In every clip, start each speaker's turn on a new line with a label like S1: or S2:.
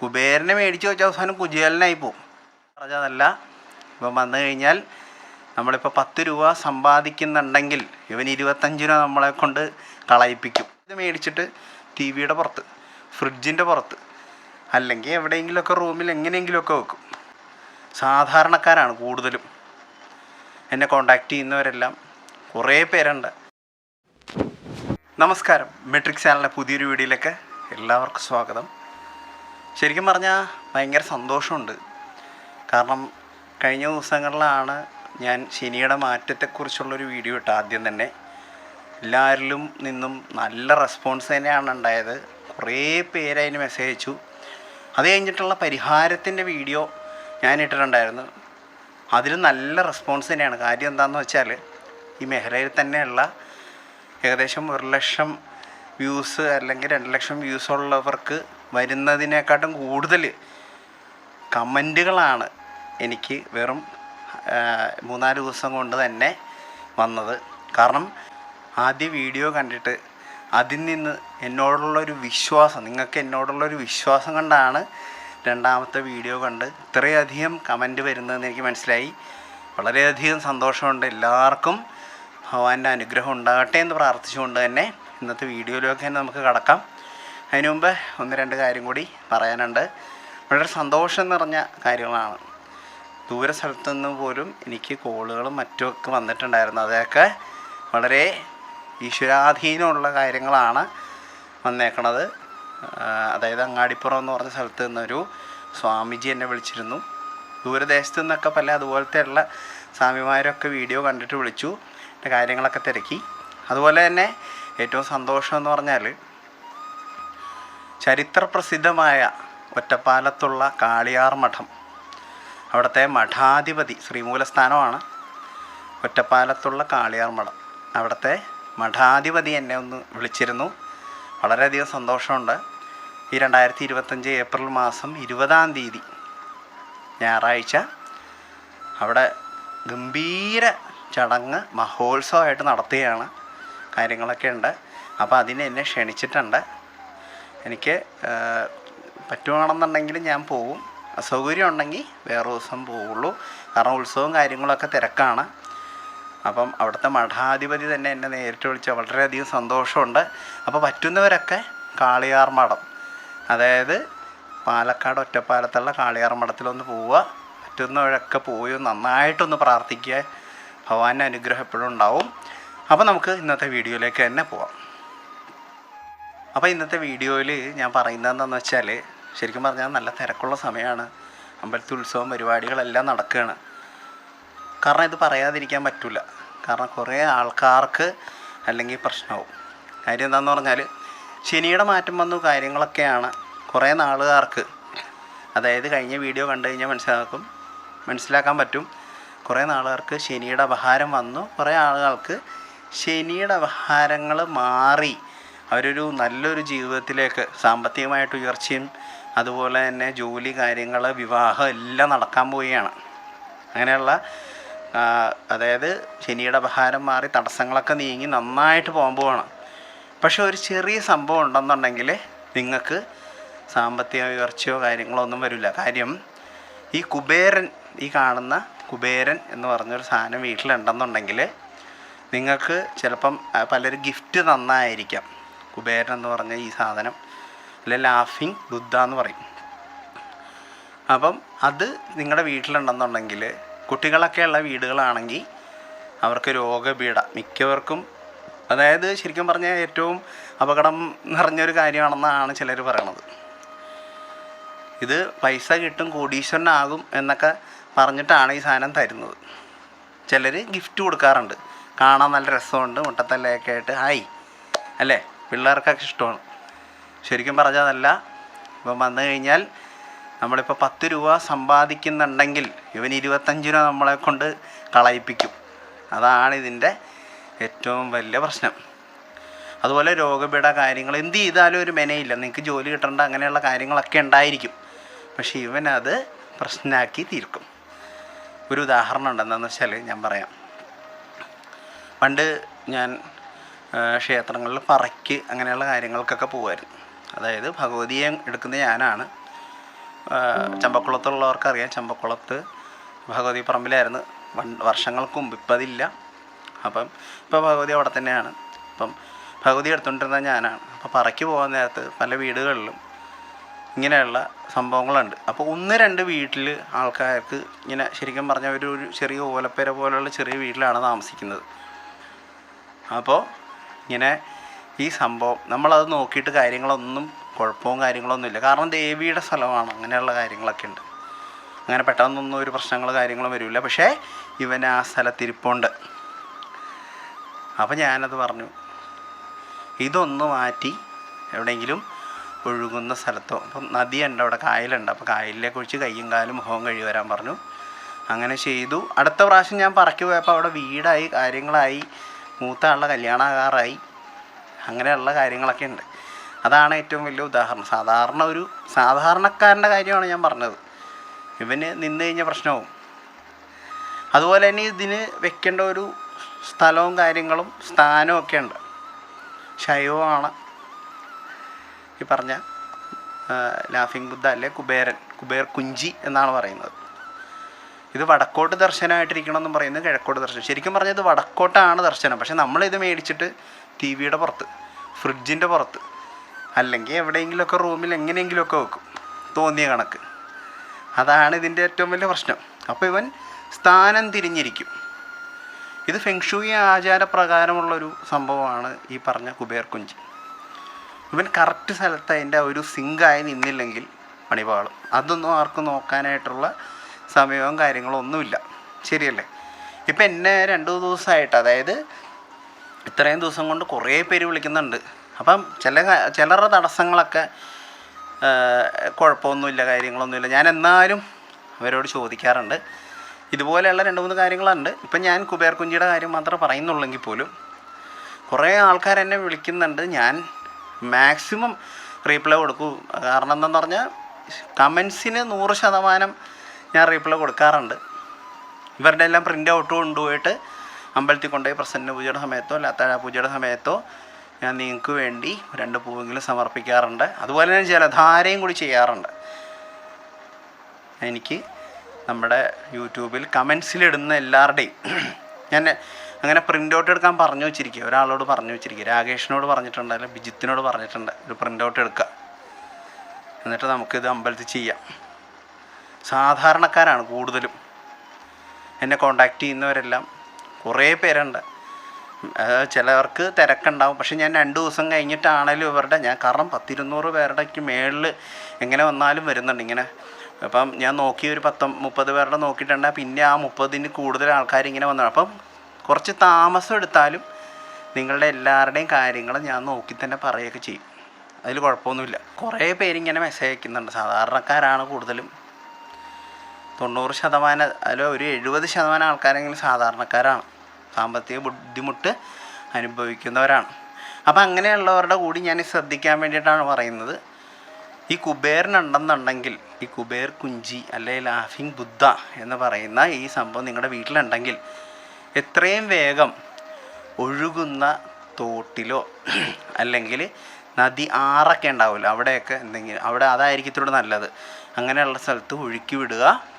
S1: കുബേരനെ മേടിച്ച് വെച്ച അവസാനം കുചേലനായി പോകും പറഞ്ഞതല്ല ഇപ്പം വന്നു കഴിഞ്ഞാൽ നമ്മളിപ്പോൾ പത്ത് രൂപ സമ്പാദിക്കുന്നുണ്ടെങ്കിൽ ഇവൻ ഇരുപത്തഞ്ച് രൂപ നമ്മളെ കൊണ്ട് കളയിപ്പിക്കും. ഇത് മേടിച്ചിട്ട് ടി വിയുടെ പുറത്ത് ഫ്രിഡ്ജിന്റെ പുറത്ത് അല്ലെങ്കിൽ എവിടെയെങ്കിലുമൊക്കെ റൂമിൽ എങ്ങനെയെങ്കിലുമൊക്കെ വെക്കും. സാധാരണക്കാരാണ് കൂടുതലും. എന്നെ കോണ്ടാക്ട് ചെയ്യുന്നവരെല്ലാം കുറേ പേരുണ്ട്. നമസ്കാരം. മെട്രിക് ചാനലിലെ പുതിയൊരു വീഡിയോയിലേക്ക് എല്ലാവർക്കും സ്വാഗതം. ശരിക്കും പറഞ്ഞാൽ ഭയങ്കര സന്തോഷമുണ്ട്. കാരണം കഴിഞ്ഞ ദിവസങ്ങളിലാണ് ഞാൻ ശനിയുടെ മാറ്റത്തെക്കുറിച്ചുള്ളൊരു വീഡിയോ ഇട്ട ആദ്യം തന്നെ. എല്ലാവരിലും നിന്നും നല്ല റെസ്പോൺസ് തന്നെയാണ് ഉണ്ടായത്. കുറേ പേര് അതിന് മെസ്സേജ് അയച്ചു. അത് കഴിഞ്ഞിട്ടുള്ള പരിഹാരത്തിന്റെ വീഡിയോ ഞാൻ ഇട്ടിട്ടുണ്ടായിരുന്നു. അതിൽ നല്ല റെസ്പോൺസ് തന്നെയാണ്. കാര്യം എന്താണെന്ന് വെച്ചാൽ ഈ മേഖലയിൽ തന്നെയുള്ള ഏകദേശം ഒരു ലക്ഷം വ്യൂസ് അല്ലെങ്കിൽ രണ്ട് ലക്ഷം വ്യൂസ് ഉള്ളവർക്ക് വരുന്നതിനെക്കാട്ടും കൂടുതൽ കമന്റുകളാണ് എനിക്ക് വെറും മൂന്നാൽ ദിവസം കൊണ്ട് തന്നെ വന്നത്. കാരണം ആദ്യ വീഡിയോ കണ്ടിട്ട് അതിൽ നിന്ന് എന്നോടുള്ളൊരു വിശ്വാസം നിങ്ങൾക്ക് എന്നോടുള്ളൊരു വിശ്വാസം കണ്ടാണ് രണ്ടാമത്തെ വീഡിയോ കണ്ട് ഇത്രയധികം കമന്റ് വരുന്നതെന്ന് എനിക്ക് മനസ്സിലായി. വളരെയധികം സന്തോഷമുണ്ട്. എല്ലാവർക്കും ഭഗവാന്റെ അനുഗ്രഹം ഉണ്ടാകട്ടെ എന്ന് പ്രാർത്ഥിച്ചുകൊണ്ട് തന്നെ ഇന്നത്തെ വീഡിയോയിലൊക്കെ നമുക്ക് കടക്കാം. അതിനു മുമ്പ് ഒന്ന് രണ്ട് കാര്യം കൂടി പറയാനുണ്ട്. വളരെ സന്തോഷം നിറഞ്ഞ കാര്യങ്ങളാണ്. ദൂര സ്ഥലത്തു നിന്ന് പോലും എനിക്ക് കോളുകളും മറ്റുമൊക്കെ വന്നിട്ടുണ്ടായിരുന്നു. അതൊക്കെ വളരെ ഈശ്വരാധീനമുള്ള കാര്യങ്ങളാണ് വന്നേക്കണത്. അതായത് അങ്ങാടിപ്പുറം എന്ന് പറഞ്ഞ സ്ഥലത്ത് നിന്നൊരു സ്വാമിജി എന്നെ വിളിച്ചിരുന്നു. ദൂരദേശത്തു നിന്നൊക്കെ പല അതുപോലത്തെ ഉള്ള സ്വാമിമാരൊക്കെ വീഡിയോ കണ്ടിട്ട് വിളിച്ചു. എന്റെ കാര്യങ്ങളൊക്കെ തിരക്കി. അതുപോലെ തന്നെ ഏറ്റവും സന്തോഷം എന്ന് പറഞ്ഞാൽ ചരിത്രപ്രസിദ്ധമായ ഒറ്റപ്പാലത്തുള്ള കാളിയാർ മഠം. അവിടുത്തെ മഠാധിപതി ശ്രീമൂലസ്ഥാനമാണ് ഒറ്റപ്പാലത്തുള്ള കാളിയാർ മഠം. അവിടുത്തെ മഠാധിപതി എന്നെ ഒന്ന് വിളിച്ചിരുന്നു. വളരെയധികം സന്തോഷമുണ്ട്. ഈ രണ്ടായിരത്തി ഇരുപത്തഞ്ച് ഏപ്രിൽ മാസം ഇരുപതാം തീയതി ഞായറാഴ്ച അവിടെ ഗംഭീര ചടങ്ങ് മഹോത്സവമായിട്ട് നടത്തുകയാണ്. കാര്യങ്ങളൊക്കെ ഉണ്ട്. അപ്പോൾ അതിന് എന്നെ ക്ഷണിച്ചിട്ടുണ്ട്. എനിക്ക് പറ്റുകയാണെന്നുണ്ടെങ്കിൽ ഞാൻ പോകും. അസൗകര്യം ഉണ്ടെങ്കിൽ വേറെ ദിവസം പോവുള്ളൂ. കാരണം ഉത്സവവും കാര്യങ്ങളൊക്കെ തിരക്കാണ്. അപ്പം അവിടുത്തെ മഠാധിപതി തന്നെ എന്നെ നേരിട്ട് വിളിച്ച വളരെയധികം സന്തോഷമുണ്ട്. അപ്പോൾ പറ്റുന്നവരൊക്കെ കാളിയാർ മഠം. അതായത് പാലക്കാട് ഒറ്റപ്പാലത്തുള്ള കാളിയാർ മഠത്തിലൊന്ന് പോവുക. പറ്റുന്നവരൊക്കെ പോയി നന്നായിട്ടൊന്ന് പ്രാർത്ഥിക്കുക. ഭഗവാന്റെ അനുഗ്രഹം എപ്പോഴും ഉണ്ടാവും. അപ്പോൾ നമുക്ക് ഇന്നത്തെ വീഡിയോയിലേക്ക് തന്നെ പോവാം. അപ്പോൾ ഇന്നത്തെ വീഡിയോയിൽ ഞാൻ പറയുന്നത് എന്താണെന്ന് വെച്ചാൽ ശരിക്കും പറഞ്ഞാൽ നല്ല തിരക്കുള്ള സമയമാണ്. അമ്പലത്തിൽ ഉത്സവം പരിപാടികളെല്ലാം നടക്കുകയാണ്. കാരണം ഇത് പറയാതിരിക്കാൻ പറ്റില്ല കാരണം കുറേ ആൾക്കാർക്ക് അല്ലെങ്കിൽ പ്രശ്നമാവും കാര്യം എന്താണെന്ന് പറഞ്ഞാൽ ശനിയുടെ മാറ്റം വന്നു കാര്യങ്ങളൊക്കെയാണ് കുറേ നാളുകാർക്ക്. അതായത് കഴിഞ്ഞ വീഡിയോ കണ്ടു കഴിഞ്ഞാൽ മനസ്സിലാക്കും മനസ്സിലാക്കാൻ പറ്റും. കുറേ നാളുകാർക്ക് ശനിയുടെ അപഹാരം വന്നു. കുറേ ആളുകൾക്ക് ശനിയുടെ അപഹാരങ്ങൾ മാറി. അവരൊരു നല്ലൊരു ജീവിതത്തിലേക്ക് സാമ്പത്തികമായിട്ട് ഉയർച്ചയും അതുപോലെ തന്നെ ജോലി കാര്യങ്ങൾ വിവാഹം എല്ലാം നടക്കാൻ പോവുകയാണ്. അങ്ങനെയുള്ള അതായത് ശനിയുടെ ഭാരം മാറി തടസ്സങ്ങളൊക്കെ നീങ്ങി നന്നായിട്ട് പോകാൻ പോവാണ്. പക്ഷെ ഒരു ചെറിയ സംഭവം ഉണ്ടെന്നുണ്ടെങ്കിൽ നിങ്ങൾക്ക് സാമ്പത്തിക ഉയർച്ചയോ കാര്യങ്ങളോ ഒന്നും വരില്ല. കാര്യം ഈ കുബേരൻ ഈ കാണുന്ന കുബേരൻ എന്ന് പറഞ്ഞൊരു സാധനം വീട്ടിലുണ്ടെന്നുണ്ടെങ്കിൽ നിങ്ങൾക്ക് ചിലപ്പം പലരും ഗിഫ്റ്റ് തന്നായിരിക്കാം. കുബേരൻ എന്ന് പറഞ്ഞ ഈ സാധനം അല്ലെ ലാഫിങ് ബുദ്ധ എന്ന് പറയും. അപ്പം അത് നിങ്ങളുടെ വീട്ടിലുണ്ടെന്നുണ്ടെങ്കിൽ കുട്ടികളൊക്കെ ഉള്ള വീടുകളാണെങ്കിൽ അവർക്ക് രോഗപീഠ മിക്കവർക്കും അതായത് ശരിക്കും പറഞ്ഞാൽ ഏറ്റവും അപകടം നിറഞ്ഞൊരു കാര്യമാണെന്നാണ് ചിലർ പറയണത്. ഇത് പൈസ കിട്ടും കോടീശ്വരനാകും എന്നൊക്കെ പറഞ്ഞിട്ടാണ് ഈ സാധനം തരുന്നത്. ചിലർ ഗിഫ്റ്റ് കൊടുക്കാറുണ്ട്. കാണാൻ നല്ല രസമുണ്ട് മുട്ടത്തല്ലയൊക്കെ ആയിട്ട് ഹായ് അല്ലേ? പിള്ളേർക്കൊക്കെ ഇഷ്ടമാണ്. ശരിക്കും പറഞ്ഞതല്ല ഇപ്പം വന്നു കഴിഞ്ഞാൽ നമ്മളിപ്പോൾ പത്ത് രൂപ സമ്പാദിക്കുന്നുണ്ടെങ്കിൽ ഇവൻ ഇരുപത്തഞ്ച് രൂപ നമ്മളെ കൊണ്ട് കളയിപ്പിക്കും. അതാണ് ഇതിന്റെ ഏറ്റവും വലിയ പ്രശ്നം. അതുപോലെ രോഗപീഠ കാര്യങ്ങൾ എന്ത് ചെയ്താലും ഒരു മെനയില്ല. നിങ്ങൾക്ക് ജോലി കിട്ടേണ്ട അങ്ങനെയുള്ള കാര്യങ്ങളൊക്കെ ഉണ്ടായിരിക്കും. പക്ഷേ ഇവനത് പ്രശ്നമാക്കി തീർക്കും. ഒരു ഉദാഹരണം ഉണ്ട് എന്താണെന്ന് വെച്ചാൽ ഞാൻ പറയാം. പണ്ട് ഞാൻ ക്ഷേത്രങ്ങളിൽ പറയ്ക്ക് അങ്ങനെയുള്ള കാര്യങ്ങൾക്കൊക്കെ പോകുമായിരുന്നു അതായത് ഭഗവതിയെ എടുക്കുന്ന ഞാനാണ്. ചമ്പക്കുളത്തുള്ളവർക്കറിയാം ചമ്പക്കുളത്ത് ഭഗവതി പറമ്പിലായിരുന്നു. വർഷങ്ങൾക്ക് മുമ്പ്. ഇപ്പം അതില്ല. അപ്പം ഇപ്പോൾ ഭഗവതി അവിടെ തന്നെയാണ്. അപ്പം ഭഗവതി എടുത്തുകൊണ്ടിരുന്ന ഞാനാണ്. അപ്പോൾ പറയ്ക്ക് പോകാൻ നേരത്ത് പല വീടുകളിലും ഇങ്ങനെയുള്ള സംഭവങ്ങളുണ്ട്. അപ്പോൾ ഒന്ന് രണ്ട് വീട്ടിൽ ആൾക്കാർക്ക് ഇങ്ങനെ ശരിക്കും പറഞ്ഞാൽ ഒരു ഒരു ചെറിയ ഓലപ്പേര പോലെയുള്ള ചെറിയ വീട്ടിലാണ് താമസിക്കുന്നത്. അപ്പോൾ ഇങ്ങനെ ഈ സംഭവം നമ്മളത് നോക്കിയിട്ട് കാര്യങ്ങളൊന്നും കുഴപ്പവും കാര്യങ്ങളൊന്നും ഇല്ല. കാരണം ദേവിയുടെ സ്ഥലമാണ്. അങ്ങനെയുള്ള കാര്യങ്ങളൊക്കെ ഉണ്ട്. അങ്ങനെ പെട്ടെന്നൊന്നും ഒരു പ്രശ്നങ്ങൾ കാര്യങ്ങളും വരില്ല. പക്ഷേ ഇവൻ ആ സ്ഥലത്തിരിപ്പുണ്ട്. അപ്പോൾ ഞാനത് പറഞ്ഞു ഇതൊന്ന് മാറ്റി എവിടെയെങ്കിലും ഒഴുകുന്ന സ്ഥലത്തോ. അപ്പം നദിയുണ്ട് അവിടെ കായലുണ്ട്. അപ്പോൾ കായലിലേക്ക് ഒഴിച്ച് കയ്യും കാലും മുഖവും കഴുകി വരാൻ പറഞ്ഞു. അങ്ങനെ ചെയ്തു. അടുത്ത പ്രാവശ്യം ഞാൻ പറക്കി പോയപ്പോൾ അവിടെ വീടായി കാര്യങ്ങളായി. മൂത്ത ആളുടെ കല്യാണമാകാറായി അങ്ങനെയുള്ള കാര്യങ്ങളൊക്കെ ഉണ്ട്. അതാണ് ഏറ്റവും വലിയ ഉദാഹരണം. സാധാരണ ഒരു സാധാരണക്കാരന്റെ കാര്യമാണ് ഞാൻ പറഞ്ഞത്. ഇവന് നിന്ന് കഴിഞ്ഞ പ്രശ്നവും. അതുപോലെ തന്നെ ഇതിന് വെക്കേണ്ട ഒരു സ്ഥലവും കാര്യങ്ങളും സ്ഥാനവും ഒക്കെ ഉണ്ട്. ശൈവമാണ് ഈ പറഞ്ഞ ലാഫിംഗ് ബുദ്ധ അല്ലെ കുബേരൻ കുബേർ കുഞ്ചി എന്നാണ് പറയുന്നത്. ഇത് വടക്കോട്ട് ദർശനമായിട്ടിരിക്കണം എന്ന് പറയുന്നത് കിഴക്കോട്ട് ദർശനം. ശരിക്കും പറഞ്ഞാൽ ഇത് വടക്കോട്ടാണ് ദർശനം. പക്ഷെ നമ്മളിത് മേടിച്ചിട്ട് ടി വിയുടെ പുറത്ത് ഫ്രിഡ്ജിന്റെ പുറത്ത് അല്ലെങ്കിൽ എവിടെയെങ്കിലുമൊക്കെ റൂമിൽ എങ്ങനെയെങ്കിലുമൊക്കെ വെക്കും. തോന്നിയ കണക്ക്. അതാണ് ഇതിന്റെ ഏറ്റവും വലിയ പ്രശ്നം. അപ്പോൾ ഇവൻ സ്ഥാനം തിരിഞ്ഞിരിക്കും. ഇത് ഫെങ്ഷൂയി ആചാരപ്രകാരമുള്ളൊരു സംഭവമാണ് ഈ പറഞ്ഞ കുബേർ കുഞ്ചി ഇവൻ കറക്റ്റ് സ്ഥലത്ത് അതിന്റെ ഒരു സിങ്കായി നിന്നില്ലെങ്കിൽ പണിപാളും അതൊന്നും ആർക്കും നോക്കാനായിട്ടുള്ള സമയവും കാര്യങ്ങളും ഒന്നുമില്ല. ശരിയല്ലേ? ഇപ്പം എന്നെ രണ്ട് ദിവസമായിട്ട് അതായത് ഇത്രയും ദിവസം കൊണ്ട് കുറേ പേര് വിളിക്കുന്നുണ്ട്. അപ്പം ചില ചിലരുടെ തടസ്സങ്ങളൊക്കെ കുഴപ്പമൊന്നുമില്ല കാര്യങ്ങളൊന്നുമില്ല. ഞാൻ എന്നാലും അവരോട് ചോദിക്കാറുണ്ട്. ഇതുപോലെയുള്ള രണ്ട് മൂന്ന് കാര്യങ്ങളുണ്ട്. ഇപ്പം ഞാൻ കുബേർ കുഞ്ചിയുടെ കാര്യം മാത്രമേ പറയുന്നുള്ളെങ്കിൽ പോലും കുറേ ആൾക്കാർ എന്നെ വിളിക്കുന്നുണ്ട്. ഞാൻ മാക്സിമം റീപ്ലൈ കൊടുക്കും. കാരണം എന്താണെന്ന് പറഞ്ഞാൽ കമൻസിന് നൂറ് ശതമാനം ഞാൻ റീപ്ലൈ കൊടുക്കാറുണ്ട്. ഇവരുടെ എല്ലാം പ്രിന്റ് ഔട്ട് കൊണ്ടുപോയിട്ട് അമ്പലത്തിൽ കൊണ്ടുപോയി പ്രസന്ന പൂജയുടെ സമയത്തോ അല്ലാത്ത പൂജയുടെ സമയത്തോ ഞാൻ നിങ്ങൾക്ക് വേണ്ടി രണ്ട് പൂവെങ്കിലും സമർപ്പിക്കാറുണ്ട്. അതുപോലെ തന്നെ ജലധാരയും കൂടി ചെയ്യാറുണ്ട്. എനിക്ക് നമ്മുടെ യൂട്യൂബിൽ കമൻസിലിടുന്ന എല്ലാവരുടെയും ഞാൻ അങ്ങനെ പ്രിന്റ് ഔട്ട് എടുക്കാൻ പറഞ്ഞു വെച്ചിരിക്കുക. ഒരാളോട് പറഞ്ഞു വെച്ചിരിക്കുക. രാകേഷിനോട് പറഞ്ഞിട്ടുണ്ട്. അല്ലെങ്കിൽ ബിജിത്തിനോട് പറഞ്ഞിട്ടുണ്ട്. ഒരു പ്രിന്റ് ഔട്ട് എടുക്കുക. എന്നിട്ട് നമുക്കിത് അമ്പലത്തിൽ ചെയ്യാം. സാധാരണക്കാരാണ് കൂടുതലും. എന്നെ കോണ്ടാക്ട് ചെയ്യുന്നവരെല്ലാം കുറേ പേരുണ്ട്. ചിലവർക്ക് തിരക്കുണ്ടാവും. പക്ഷെ ഞാൻ രണ്ട് ദിവസം കഴിഞ്ഞിട്ടാണേലും ഇവരുടെ ഞാൻ കാരണം പത്തിരുന്നൂറ് പേരുടെക്ക് മേളിൽ എങ്ങനെ വന്നാലും വരുന്നുണ്ട് ഇങ്ങനെ. അപ്പം ഞാൻ നോക്കി ഒരു പത്ത് മുപ്പത് പേരുടെ നോക്കിയിട്ടുണ്ടെങ്കിൽ പിന്നെ ആ മുപ്പതിന് കൂടുതൽ ആൾക്കാർ ഇങ്ങനെ വന്നു. അപ്പം കുറച്ച് താമസം എടുത്താലും നിങ്ങളുടെ എല്ലാവരുടെയും കാര്യങ്ങൾ ഞാൻ നോക്കി തന്നെ പറയുകയൊക്കെ ചെയ്യും. അതിൽ കുഴപ്പമൊന്നുമില്ല. കുറേ പേരിങ്ങനെ മെസ്സേജ് അയക്കുന്നുണ്ട്. സാധാരണക്കാരാണ് കൂടുതലും. തൊണ്ണൂറ് ശതമാനം അല്ല ഒരു എഴുപത് ശതമാനം ആൾക്കാരെങ്കിലും സാധാരണക്കാരാണ്. സാമ്പത്തിക ബുദ്ധിമുട്ട് അനുഭവിക്കുന്നവരാണ്. അപ്പം അങ്ങനെയുള്ളവരുടെ കൂടി ഞാൻ ശ്രദ്ധിക്കാൻ വേണ്ടിയിട്ടാണ് പറയുന്നത്. ഈ കുബേരനുണ്ടെന്നുണ്ടെങ്കിൽ ഈ കുബേർ കുഞ്ചി അല്ലെങ്കിൽ ലാഫിങ് ബുദ്ധ എന്ന് പറയുന്ന ഈ സംഭവം നിങ്ങളുടെ വീട്ടിലുണ്ടെങ്കിൽ എത്രയും വേഗം ഒഴുകുന്ന തോട്ടിലോ അല്ലെങ്കിൽ നദി ആറൊക്കെ ഉണ്ടാവില്ല അവിടെയൊക്കെ എന്തെങ്കിലും അവിടെ അതായിരിക്കും ഇത്തിരി നല്ലത്. അങ്ങനെയുള്ള സ്ഥലത്ത് ഒഴുക്കി വിടുക.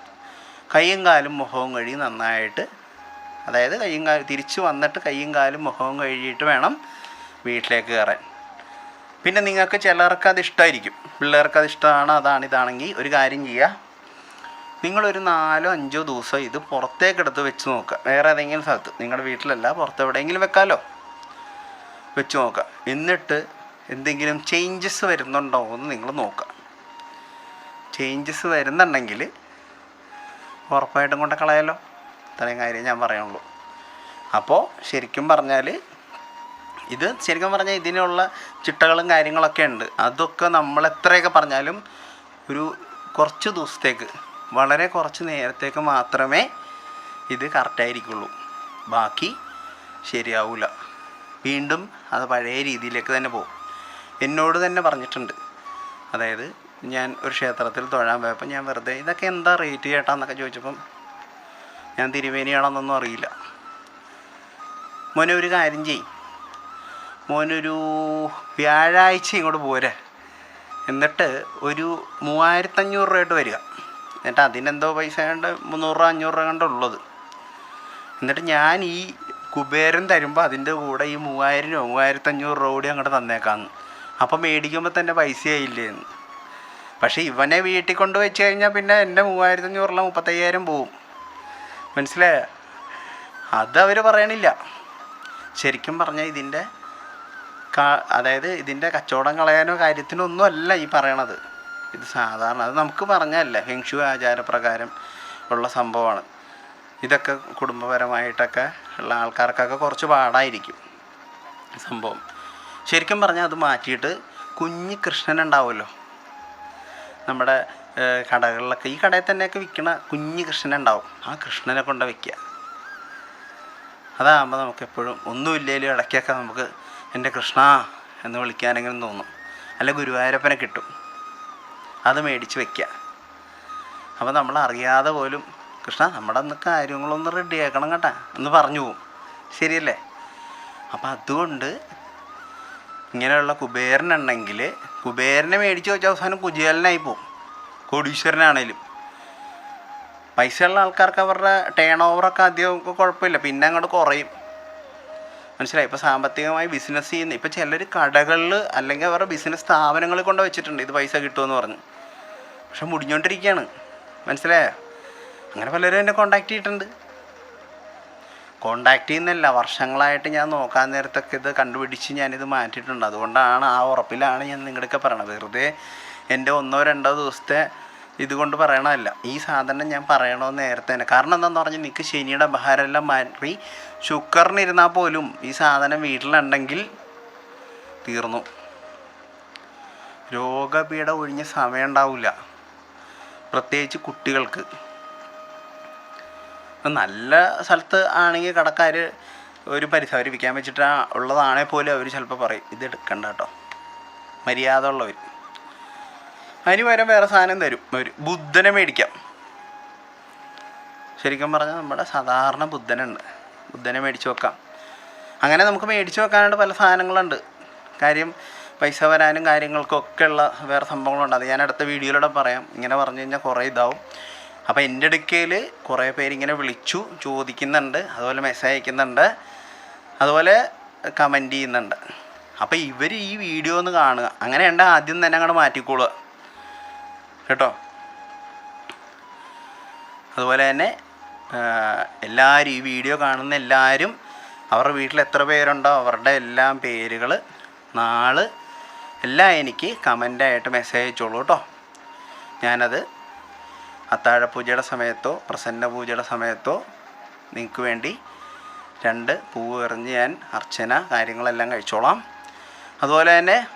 S1: കൈയും കാലും മുഖവും കഴുകി നന്നായിട്ട് അതായത് കൈയും കാലും തിരിച്ച് വന്നിട്ട് കൈയും കാലും മുഖവും കഴുകിയിട്ട് വേണം വീട്ടിലേക്ക് കയറാൻ. പിന്നെ നിങ്ങൾക്ക് ചിലർക്ക് അത് ഇഷ്ടമായിരിക്കും പിള്ളേർക്ക് അത് ഇഷ്ടമാണ് അതാണ് ഇതാണെങ്കിൽ ഒരു കാര്യം ചെയ്യുക. നിങ്ങളൊരു നാലോ അഞ്ചോ ദിവസം ഇത് പുറത്തേക്ക് എടുത്ത് വെച്ച് നോക്കുക. വേറെ ഏതെങ്കിലും സ്ഥലത്ത്. നിങ്ങളുടെ വീട്ടിലല്ല പുറത്ത് എവിടെയെങ്കിലും വെക്കാമല്ലോ വെച്ച് നോക്കുക. എന്നിട്ട് എന്തെങ്കിലും ചേഞ്ചസ് വരുന്നുണ്ടോ എന്ന് നിങ്ങൾ നോക്കുക. ചേഞ്ചസ് വരുന്നുണ്ടെങ്കിൽ ഉറപ്പായിട്ടും കൊണ്ട് കളയാലോ? ഇത്രയും കാര്യം ഞാൻ പറയുള്ളൂ. അപ്പോൾ ശരിക്കും പറഞ്ഞാൽ ഇത് ശരിക്കും പറഞ്ഞാൽ ഇതിനുള്ള ചിട്ടകളും കാര്യങ്ങളൊക്കെ ഉണ്ട്. അതൊക്കെ നമ്മൾ എത്രയൊക്കെ പറഞ്ഞാലും ഒരു കുറച്ച് ദിവസത്തേക്ക് വളരെ കുറച്ച് നേരത്തേക്ക് മാത്രമേ ഇത് കറക്റ്റായിരിക്കുള്ളൂ ബാക്കി ശരിയാവില്ല വീണ്ടും അത് പഴയ രീതിയിലേക്ക് തന്നെ പോകും. എന്നോട് തന്നെ പറഞ്ഞിട്ടുണ്ട്. അതായത് ഞാൻ ഒരു ക്ഷേത്രത്തിൽ തൊഴാൻ പോയപ്പോൾ ഞാൻ വെറുതെ ഇതൊക്കെ എന്താ റേറ്റ് ചേട്ടാന്നൊക്കെ ചോദിച്ചപ്പം ഞാൻ തിരുവേനിയാണെന്നൊന്നും അറിയില്ല. മോനെ ഒരു കാര്യം ചെയ്യും മോനൊരു വ്യാഴാഴ്ച ഇങ്ങോട്ട് പോരെ. എന്നിട്ട് ഒരു മൂവായിരത്തഞ്ഞൂറ് രൂപയായിട്ട് വരിക. എന്നിട്ട് അതിനെന്തോ പൈസ കണ്ട് മുന്നൂറ് രൂപ അഞ്ഞൂറ് രൂപ കണ്ട് ഉള്ളത്. എന്നിട്ട് ഞാൻ ഈ കുബേരൻ തരുമ്പോൾ അതിന്റെ കൂടെ ഈ മൂവായിരം രൂപ മൂവായിരത്തഞ്ഞൂറ് രൂപ കൂടി അങ്ങോട്ട് തന്നേക്കാന്ന്. അപ്പം മേടിക്കുമ്പോൾ തന്നെ പൈസ എന്ന് പക്ഷേ ഇവനെ വീട്ടിൽ കൊണ്ട് വെച്ച് കഴിഞ്ഞാൽ പിന്നെ എന്റെ മൂവായിരത്തഞ്ഞൂറുള്ള മുപ്പത്തയ്യായിരം പോവും. മനസ്സിലായ? അത് അവർ പറയണില്ല. ശരിക്കും പറഞ്ഞാൽ ഇതിന്റെ അതായത് ഇതിന്റെ കച്ചവടം കളയാനോ കാര്യത്തിനോ ഒന്നുമല്ല ഈ പറയണത്. ഇത് സാധാരണ അത് നമുക്ക് പറഞ്ഞല്ല ഹെങ്ഷു ആചാരപ്രകാരം ഉള്ള സംഭവമാണ്. ഇതൊക്കെ കുടുംബപരമായിട്ടൊക്കെ ഉള്ള ആൾക്കാർക്കൊക്കെ കുറച്ച് പാടായിരിക്കും സംഭവം. ശരിക്കും പറഞ്ഞാൽ അത് മാറ്റിയിട്ട് കുഞ്ഞ് കൃഷ്ണൻ ഉണ്ടാവുമല്ലോ. നമ്മുടെ കടകളിലൊക്കെ ഈ കടയിൽ തന്നെയൊക്കെ വിൽക്കണ കുഞ്ഞ് കൃഷ്ണൻ ഉണ്ടാവും ആ കൃഷ്ണനെ കൊണ്ട് വയ്ക്കുക അതാകുമ്പോൾ നമുക്ക് എപ്പോഴും ഒന്നുമില്ലേലും ഇടയ്ക്കൊക്കെ നമുക്ക് എന്റെ കൃഷ്ണ എന്ന് വിളിക്കാനെങ്കിലും തോന്നും. അല്ല ഗുരുവായൂരപ്പനെ കിട്ടും. അത് മേടിച്ച് വെക്കുക. അപ്പോൾ നമ്മൾ അറിയാതെ പോലും കൃഷ്ണ നമ്മുടെ അന്ന് കാര്യങ്ങളൊന്ന് റെഡിയാക്കണം കേട്ടാ. എന്ന് പറഞ്ഞു പോവും. ശരിയല്ലേ? അപ്പം അതുകൊണ്ട് ഇങ്ങനെയുള്ള കുബേരനുണ്ടെങ്കിൽ കുബേരനെ മേടിച്ച് വെച്ച അവസാനം കുജേലനായി പോവും. കോടീശ്വരനാണേലും. പൈസയുള്ള ആൾക്കാർക്ക് അവരുടെ ടേൺ ഓവറൊക്കെ ആദ്യം കുഴപ്പമില്ല. പിന്നെ അങ്ങോട്ട് കുറയും. മനസ്സിലായി? ഇപ്പോൾ സാമ്പത്തികമായി ബിസിനസ് ചെയ്യുന്ന ഇപ്പോൾ ചിലർ കടകളിൽ അല്ലെങ്കിൽ അവരുടെ ബിസിനസ് സ്ഥാപനങ്ങളിൽ കൊണ്ട് വെച്ചിട്ടുണ്ട്. ഇത് പൈസ കിട്ടുമെന്ന് പറഞ്ഞ്. പക്ഷെ മുടിഞ്ഞുകൊണ്ടിരിക്കുകയാണ് മനസ്സിലായോ? അങ്ങനെ പലരും എന്നെ കോണ്ടാക്ട് ചെയ്തിട്ടുണ്ട്. കോണ്ടാക്ട് ചെയ്യുന്നില്ല. വർഷങ്ങളായിട്ട് ഞാൻ നോക്കാൻ നേരത്തൊക്കെ ഇത് കണ്ടുപിടിച്ച് ഞാനിത് മാറ്റിയിട്ടുണ്ട്. അതുകൊണ്ടാണ് ആ ഉറപ്പിലാണ് ഞാൻ നിങ്ങളുടെയൊക്കെ പറയണത്. വെറുതെ എന്റെ ഒന്നോ രണ്ടോ ദിവസത്തെ ഇതുകൊണ്ട് പറയണമല്ല ഈ സാധനം ഞാൻ പറയണമെന്ന് നേരത്തെ തന്നെ. കാരണം എന്താണെന്ന് പറഞ്ഞാൽ നിനക്ക് ശനിയുടെ ഭാരമെല്ലാം മാറി ശുക്രനിരുന്നാൽ പോലും ഈ സാധനം വീട്ടിലുണ്ടെങ്കിൽ തീർന്നു. രോഗപീഠ ഒഴിഞ്ഞ സമയം ഉണ്ടാവില്ല. പ്രത്യേകിച്ച് കുട്ടികൾക്ക്. നല്ല സ്ഥലത്ത് ആണെങ്കിൽ കടക്കാർ ഒരു പരിധി അവർ വിൽക്കാൻ വെച്ചിട്ട് ഉള്ളതാണെങ്കിൽ പോലും അവർ ചിലപ്പോൾ പറയും ഇത് എടുക്കണ്ട കേട്ടോ മര്യാദ ഉള്ളവർ അതിന് പകരം വേറെ സാധനം തരും അവർ ബുദ്ധനെ മേടിക്കാം. ശരിക്കും പറഞ്ഞാൽ നമ്മുടെ സാധാരണ ബുദ്ധനുണ്ട്. ബുദ്ധനെ മേടിച്ച് വെക്കാം. അങ്ങനെ നമുക്ക് മേടിച്ച് വെക്കാനായിട്ട് പല സാധനങ്ങളുണ്ട്. കാര്യം പൈസ വരാനും കാര്യങ്ങൾക്കൊക്കെ ഉള്ള വേറെ സംഭവങ്ങളുണ്ട്. അത് ഞാൻ അടുത്ത വീഡിയോയിലൂടെ പറയാം. ഇങ്ങനെ പറഞ്ഞു കഴിഞ്ഞാൽ കുറേ ഇതാവും. അപ്പോൾ എന്റെ അടുക്കയിൽ കുറേ പേര് ഇങ്ങനെ വിളിച്ചു ചോദിക്കുന്നുണ്ട് അതുപോലെ മെസ്സേജ് അയക്കുന്നുണ്ട് അതുപോലെ കമന്റ് ചെയ്യുന്നുണ്ട്. അപ്പോൾ ഇവർ ഈ വീഡിയോ ഒന്ന് കാണുക. അങ്ങനെയുണ്ട് ആദ്യം തന്നെ അങ്ങോട്ട് മാറ്റിക്കോളുക. കേട്ടോ? അതുപോലെ തന്നെ എല്ലാവരും ഈ വീഡിയോ കാണുന്ന എല്ലാവരും അവരുടെ വീട്ടിൽ എത്ര പേരുണ്ടോ അവരുടെ എല്ലാം പേരുകൾ നാൾ എല്ലാം എനിക്ക് കമന്റായിട്ട് മെസ്സേജ് അയച്ചോളൂ കേട്ടോ. ഞാനത് അത്താഴപൂജയുടെ സമയത്തോ പ്രസന്ന പൂജയുടെ സമയത്തോ നിങ്ങൾക്ക് വേണ്ടി രണ്ട് പൂവ് എറിഞ്ഞ് ഞാൻ അർച്ചന കാര്യങ്ങളെല്ലാം കഴിച്ചോളാം. അതുപോലെ തന്നെ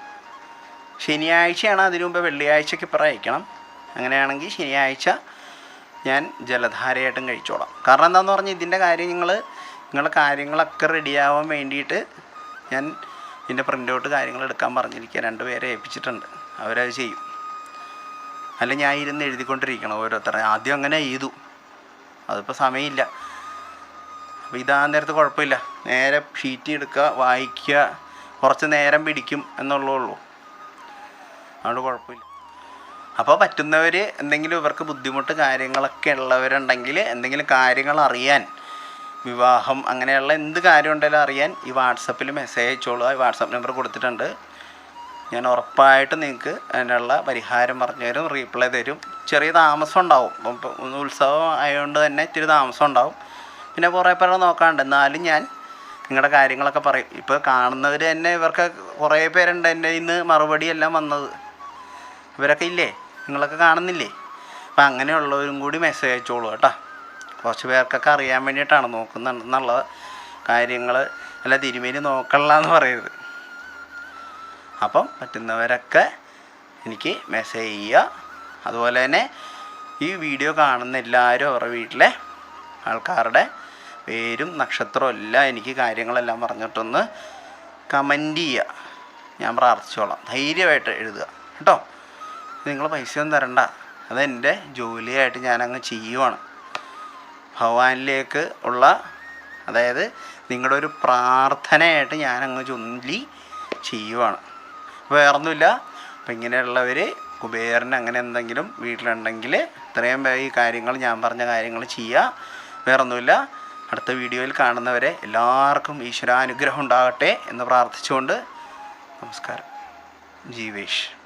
S1: ശനിയാഴ്ചയാണ് അതിനു മുമ്പ് വെള്ളിയാഴ്ചയ്ക്ക് ഇപ്പുറം അയക്കണം. അങ്ങനെയാണെങ്കിൽ ശനിയാഴ്ച ഞാൻ ജലധാരയായിട്ടും കഴിച്ചോളാം. കാരണം എന്താണെന്ന് പറഞ്ഞാൽ ഇതിന്റെ കാര്യം നിങ്ങൾ നിങ്ങളുടെ കാര്യങ്ങളൊക്കെ റെഡിയാവാൻ വേണ്ടിയിട്ട് ഞാൻ ഇതിന്റെ പ്രിന്റ് ഔട്ട് കാര്യങ്ങൾ എടുക്കാൻ പറഞ്ഞിരിക്കുക. രണ്ടുപേരെ ഏൽപ്പിച്ചിട്ടുണ്ട്. അവരത് ചെയ്യും. അല്ല ഞാൻ ഇരുന്ന് എഴുതിക്കൊണ്ടിരിക്കണം ഓരോരുത്തരെ ആദ്യം അങ്ങനെ ചെയ്തു അതിപ്പോൾ സമയമില്ല. അപ്പോൾ ഇതാ നേരത്ത് കുഴപ്പമില്ല. നേരെ ഷീറ്റ് എടുക്കുക വായിക്കുക. കുറച്ച് നേരം പിടിക്കും എന്നുള്ളൂ അതുകൊണ്ട് കുഴപ്പമില്ല. അപ്പോൾ പറ്റുന്നവർ എന്തെങ്കിലും ഇവർക്ക് ബുദ്ധിമുട്ട് കാര്യങ്ങളൊക്കെ ഉള്ളവരുണ്ടെങ്കിൽ എന്തെങ്കിലും കാര്യങ്ങൾ അറിയാൻ വിവാഹം അങ്ങനെയുള്ള എന്ത് കാര്യം ഉണ്ടെങ്കിലും അറിയാൻ ഈ വാട്സപ്പിൽ മെസ്സേജ് അയച്ചോളൂ. ഈ വാട്സപ്പ് നമ്പർ കൊടുത്തിട്ടുണ്ട്. ഞാൻ ഉറപ്പായിട്ടും നിങ്ങൾക്ക് അതിനുള്ള പരിഹാരം പറഞ്ഞു തരും റീപ്ലൈ തരും. ചെറിയ താമസം ഉണ്ടാവും. ഉത്സവം ആയതുകൊണ്ട് തന്നെ ഇത്തിരി താമസം ഉണ്ടാവും. പിന്നെ കുറേ പേരെ നോക്കാണ്ട്. എന്നാലും ഞാൻ നിങ്ങളുടെ കാര്യങ്ങളൊക്കെ പറയും. ഇപ്പോൾ കാണുന്നവർ തന്നെ ഇവർക്ക് കുറേ പേരുണ്ട് എന്റെ ഇന്ന് മറുപടി എല്ലാം വന്നത്. ഇവരൊക്കെ ഇല്ലേ? നിങ്ങളൊക്കെ കാണുന്നില്ലേ? അപ്പം അങ്ങനെയുള്ളവരും കൂടി മെസ്സേജ് അയച്ചോളൂ കേട്ടോ. കുറച്ച് പേർക്കൊക്കെ അറിയാൻ വേണ്ടിയിട്ടാണ് നോക്കുന്നുണ്ടെന്നുള്ള കാര്യങ്ങൾ അല്ല തിരുമേനി നോക്കല്ല എന്ന് പറയരുത്. അപ്പം പറ്റുന്നവരൊക്കെ എനിക്ക് മെസ്സേജ് ചെയ്യുക. അതുപോലെ തന്നെ ഈ വീഡിയോ കാണുന്ന എല്ലാവരും അവരുടെ വീട്ടിലെ ആൾക്കാരുടെ പേരും നക്ഷത്രവും എല്ലാം എനിക്ക് കാര്യങ്ങളെല്ലാം പറഞ്ഞിട്ടൊന്ന് കമന്റ് ചെയ്യുക. ഞാൻ പ്രാർത്ഥിച്ചോളാം. ധൈര്യമായിട്ട് എഴുതുക. കേട്ടോ? നിങ്ങൾ പൈസയൊന്നും തരണ്ട. അതെന്റെ ജോലിയായിട്ട് ഞാനങ്ങ് ചെയ്യുവാണ്. ഭഗവാനിലേക്ക് ഉള്ള അതായത് നിങ്ങളുടെ ഒരു പ്രാർത്ഥനയായിട്ട് ഞാനങ്ങ് ചൊല്ലി ചെയ്യുവാണ്. വേറൊന്നുമില്ല. അപ്പം ഇങ്ങനെയുള്ളവർ കുബേരൻ അങ്ങനെ എന്തെങ്കിലും വീട്ടിലുണ്ടെങ്കിൽ ഇത്രയും ഈ കാര്യങ്ങൾ ഞാൻ പറഞ്ഞ കാര്യങ്ങൾ ചെയ്യുക വേറൊന്നുമില്ല. അടുത്ത വീഡിയോയിൽ കാണുന്നവരെ എല്ലാവർക്കും ഈശ്വരാനുഗ്രഹം ഉണ്ടാകട്ടെ എന്ന് പ്രാർത്ഥിച്ചുകൊണ്ട് നമസ്കാരം. ജീവേഷ്.